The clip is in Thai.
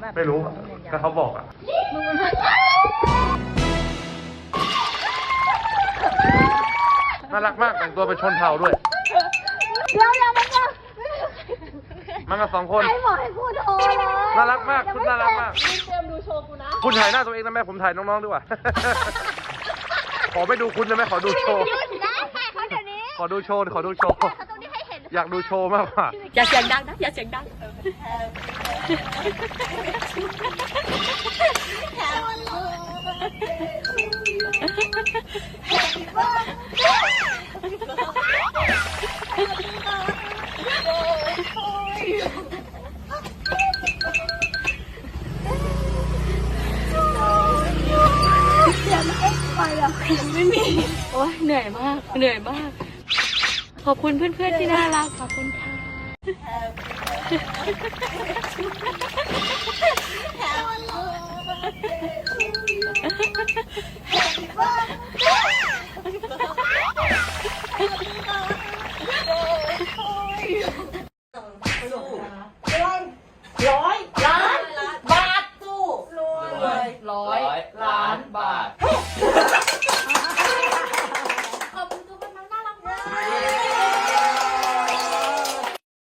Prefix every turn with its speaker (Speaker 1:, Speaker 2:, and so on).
Speaker 1: แบบ
Speaker 2: ไม่รู้ก็เขาบอกอะ
Speaker 1: มึงมัน
Speaker 2: น่ารักมากแต่งตัวเป็นชนเผ่าด้วย
Speaker 1: เดี๋ยวอย่ามันจะ
Speaker 2: มันกันสองคน
Speaker 1: ใครบอกให้กูโทรเลย
Speaker 2: น่ารักมากคุณน่ารักมาก
Speaker 1: มึงเตรียมดูโชว์กูนะ
Speaker 2: คุณถ่ายหน้าตัวเองนะแม่ผมถ่ายน้องๆดีกว่าขอไม่ดูคุณได้ไหมขอดูโชว์
Speaker 1: หยุดนะถ่ายเขาเดี๋ยวนี้
Speaker 2: ขอดูโชว์ ขอดูโชว์ อยากดูโชว์มากกว่า
Speaker 3: อย่าเสียงดังนะ อย่าเสียงดังโอ้ยเหนื่อยมาก เหนื่อยมาก ขอบคุณเพื่อนๆที่น่ารักขอบคุณค่ะ
Speaker 4: ร้อย